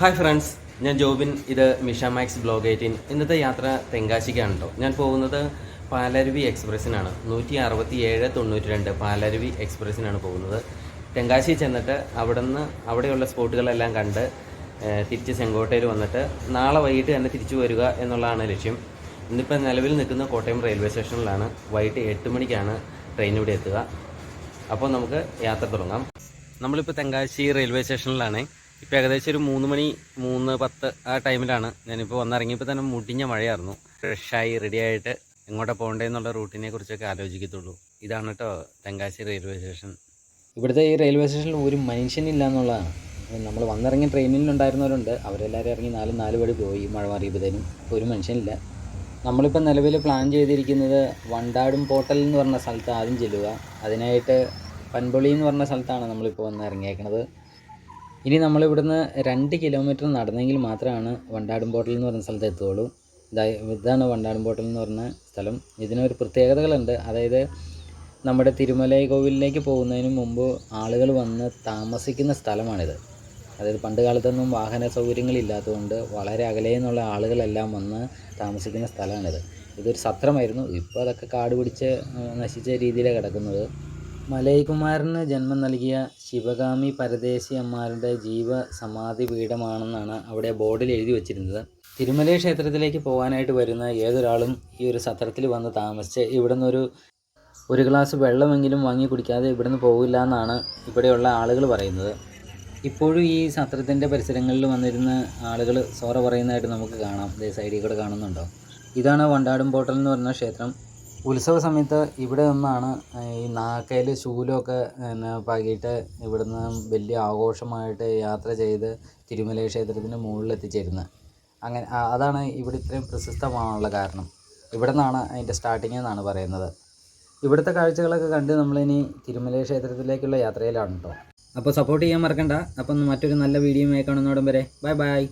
Hi friends ഞാൻ ജോബിൻ. ഇത് Misha max blog eighteen. ഇന്നത്തെ യാത്ര തെങ്കാശിക്കാണ് കേട്ടോ ഞാൻ പോകുന്നത് പാലരുവി എക്സ്പ്രസ്സിനാണ്. നൂറ്റി അറുപത്തി ഏഴ് തൊണ്ണൂറ്റി രണ്ട് പാലരുവി എക്സ്പ്രസ്സിനാണ് പോകുന്നത്. തെങ്കാശി ചെന്നിട്ട് അവിടെ നിന്ന് അവിടെയുള്ള സ്പോട്ടുകളെല്ലാം കണ്ട് തിരിച്ച് ചെങ്കോട്ടയിൽ വന്നിട്ട് നാളെ വൈകിട്ട് തന്നെ തിരിച്ചു വരിക എന്നുള്ളതാണ് ലക്ഷ്യം. ഇന്നിപ്പോൾ നിലവിൽ നിൽക്കുന്ന കോട്ടയം റെയിൽവേ സ്റ്റേഷനിലാണ്. വൈകിട്ട് എട്ട് മണിക്കാണ് ട്രെയിൻ ഇവിടെ എത്തുക. അപ്പോൾ നമുക്ക് യാത്ര തുടങ്ങാം. നമ്മളിപ്പോൾ തെങ്കാശി റെയിൽവേ സ്റ്റേഷനിലാണ്. ഇപ്പോൾ ഏകദേശം ഒരു മൂന്ന് മണി മൂന്ന് പത്ത് ആ ടൈമിലാണ് ഞാനിപ്പോൾ വന്നിറങ്ങിയപ്പോൾ തന്നെ മുടിഞ്ഞ മഴയായിരുന്നു. ഫ്രഷായി റെഡിയായിട്ട് എങ്ങോട്ടാ പോകേണ്ടതെന്നുള്ള റൂട്ടിനെ കുറിച്ചൊക്കെ ആലോചിക്കത്തുള്ളൂ. ഇതാണ് കേട്ടോ തെങ്കാശി റെയിൽവേ സ്റ്റേഷൻ. ഇവിടുത്തെ ഈ റെയിൽവേ സ്റ്റേഷനിൽ ഒരു മനുഷ്യനില്ല എന്നുള്ളതാണ് നമ്മൾ വന്നിറങ്ങിയ ട്രെയിനിലുണ്ടായിരുന്നവരുണ്ട്. അവരെല്ലാവരും ഇറങ്ങി നാല് നാല് പടി പോയി മഴ മാറിയപ്പോഴത്തേനും. ഒരു മനുഷ്യനില്ല. നമ്മളിപ്പോൾ നിലവിൽ പ്ലാൻ ചെയ്തിരിക്കുന്നത് വണ്ടാടും പോട്ടൽ എന്ന് പറഞ്ഞ സ്ഥലത്ത് ആദ്യം ചെല്ലുക. അതിനായിട്ട് പൻപൊളി എന്ന് പറഞ്ഞ സ്ഥലത്താണ് നമ്മളിപ്പോൾ വന്ന് ഇറങ്ങിയേക്കണത് ഇനി നമ്മളിവിടുന്ന് രണ്ട് കിലോമീറ്റർ നടന്നെങ്കിൽ മാത്രമാണ് വണ്ടാടും ബോട്ടൽ എന്ന് പറഞ്ഞ സ്ഥലത്ത് എത്തുകയുള്ളൂ. ഇതാ ഇതാണ് വണ്ടാടും ബോട്ടൽ എന്ന് പറഞ്ഞ സ്ഥലം. ഇതിനൊരു പ്രത്യേകതകളുണ്ട്. അതായത് നമ്മുടെ തിരുമലൈ കോവിലിലേക്ക് പോകുന്നതിന് മുമ്പ് ആളുകൾ വന്ന് താമസിക്കുന്ന സ്ഥലമാണിത്. അതായത് പണ്ട് കാലത്തൊന്നും വാഹന സൗകര്യങ്ങളില്ലാത്തതുകൊണ്ട് വളരെ അകലെ നിന്നുള്ള ആളുകളെല്ലാം വന്ന് താമസിക്കുന്ന സ്ഥലമാണിത്. ഇതൊരു സത്രമായിരുന്നു. ഇപ്പോൾ അതൊക്കെ കാട് പിടിച്ച് നശിച്ച രീതിയിലാണ് കിടക്കുന്നത്. മലയകുമാരന് ജന്മം നൽകിയ ശിവഗാമി പരദേശി അമ്മാരുടെ ജീവ സമാധി പീഠമാണെന്നാണ് അവിടെ ബോർഡിൽ എഴുതി വച്ചിരുന്നത്. തിരുമല ക്ഷേത്രത്തിലേക്ക് പോകാനായിട്ട് വരുന്ന ഏതൊരാളും ഈ ഒരു സത്രത്തിൽ വന്ന് താമസിച്ച് ഇവിടുന്ന് ഒരു ഒരു ഗ്ലാസ് വെള്ളമെങ്കിലും വാങ്ങി കുടിക്കാതെ ഇവിടുന്ന് പോകില്ല എന്നാണ് ഇവിടെയുള്ള ആളുകൾ പറയുന്നത്. ഇപ്പോഴും ഈ സത്രത്തിന്റെ പരിസരങ്ങളിൽ വന്നിരുന്ന ആളുകൾ സോറ പറയുന്നതായിട്ട് നമുക്ക് കാണാം. ഇതേ സൈഡിൽ കൂടെ കാണുന്നുണ്ടോ? ഇതാണ് വണ്ടാടും ബോട്ടൽ എന്ന് പറയുന്ന ക്ഷേത്രം. ഉത്സവ സമയത്ത് ഇവിടെ നിന്നാണ് ഈ നാക്കയിൽ ശൂലമൊക്കെ പിന്നെ പാകിയിട്ട് ഇവിടുന്ന് വലിയ ആഘോഷമായിട്ട് യാത്ര ചെയ്ത് തിരുമല ക്ഷേത്രത്തിന്റെ മുകളിൽ എത്തിച്ചേരുന്നത് അങ്ങനെ അതാണ് ഇവിടെ ഇത്രയും പ്രശസ്തമാകാനുള്ള കാരണം. ഇവിടെ നിന്നാണ് അതിന്റെ സ്റ്റാർട്ടിങ് എന്നാണ് പറയുന്നത്. ഇവിടുത്തെ കാഴ്ചകളൊക്കെ കണ്ട് നമ്മളിനി തിരുമല ക്ഷേത്രത്തിലേക്കുള്ള യാത്രയിലാണ് കേട്ടോ അപ്പോൾ സപ്പോർട്ട് ചെയ്യാൻ മറക്കണ്ട. അപ്പം മറ്റൊരു നല്ല വീഡിയോ കാണുന്നോടം വരെ ബൈ ബൈ.